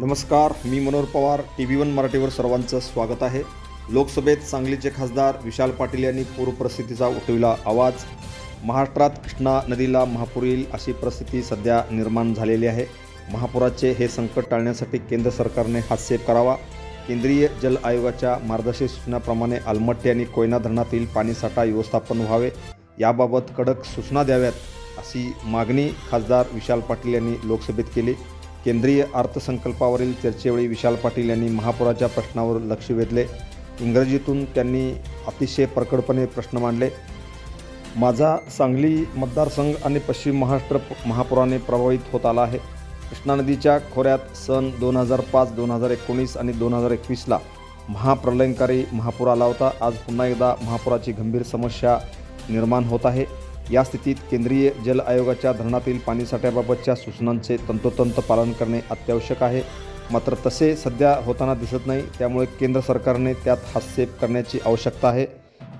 नमस्कार मी Manohar Pawar T V one मराठीवर सर्वांचं स्वागत आहे. लोकसभेत सांगलीचे खासदार विशाल पाटील यांनी पूरपरिस्थितीचा उठविला आवाज. महाराष्ट्रात कृष्णा नदीला महापूर येईल अशी परिस्थिती सध्या निर्माण झालेली आहे. महापुराचे हे संकट टाळण्यासाठी केंद्र सरकारने हातसेप करावा. केंद्रीय जल आयोगाच्या मार्गदर्शक सूचनाप्रमाणे आलमट्टी आणि कोयना धरणातील पाणीसाठा व्यवस्थापन व्हावे. याबाबत कडक सूचना द्याव्यात अशी मागणी खासदार विशाल पाटील यांनी लोकसभेत केली. केंद्रीय अर्थसंकल्पावरील चर्चेवेळी विशाल पाटील यांनी महापुराच्या प्रश्नावर लक्ष वेधले. इंग्रजीतून त्यांनी अतिशय प्रकटपणे प्रश्न मांडले. माझा सांगली मतदारसंघ आणि पश्चिम महाराष्ट्र महापुराने प्रभावित होत आला आहे. कृष्णा नदीच्या खोऱ्यात सन दोन हजार पाच दोन हजार एकोणीस आणि दोन हजार एकवीसला महाप्रलयंकारी महापूर आला होता. आज पुन्हा एकदा महापुराची गंभीर समस्या निर्माण होत आहे. या स्थितीत केंद्रीय जल आयोगाच्या धरणातील पाणीसाठ्याबाबतच्या सूचनांचे तंतोतंत पालन करणे अत्यावश्यक आहे. मात्र तसे सध्या होताना दिसत नाही. त्यामुळे केंद्र सरकारने त्यात हस्तक्षेप करण्याची आवश्यकता आहे.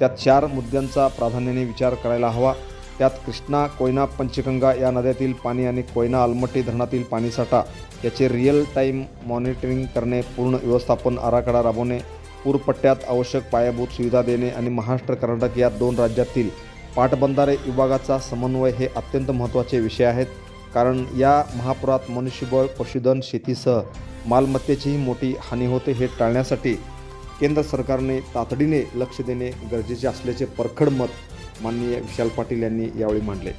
त्यात चार मुद्द्यांचा प्राधान्याने विचार करायला हवा. त्यात कृष्णा कोयना पंचगंगा या नद्यातील पाणी आणि कोयना अलमट्टी धरणातील पाणीसाठा याचे रिअल टाईम मॉनिटरिंग करणे पूर्ण व्यवस्थापन आराखडा राबवणे पूरपट्ट्यात आवश्यक पायाभूत सुविधा देणे आणि महाराष्ट्र कर्नाटक या दोन राज्यातील पाटबंधारे विभागाचा समन्वय हे अत्यंत महत्त्वाचे विषय आहेत. कारण या महापुरात मनुष्यबळ पशुधन शेतीसह मालमत्तेचीही मोठी हानी होते हे टाळण्यासाठी केंद्र सरकारने तातडीने लक्ष देणे गरजेचे असल्याचे परखड मत माननीय विशाल पाटील यांनी यावेळी मांडले.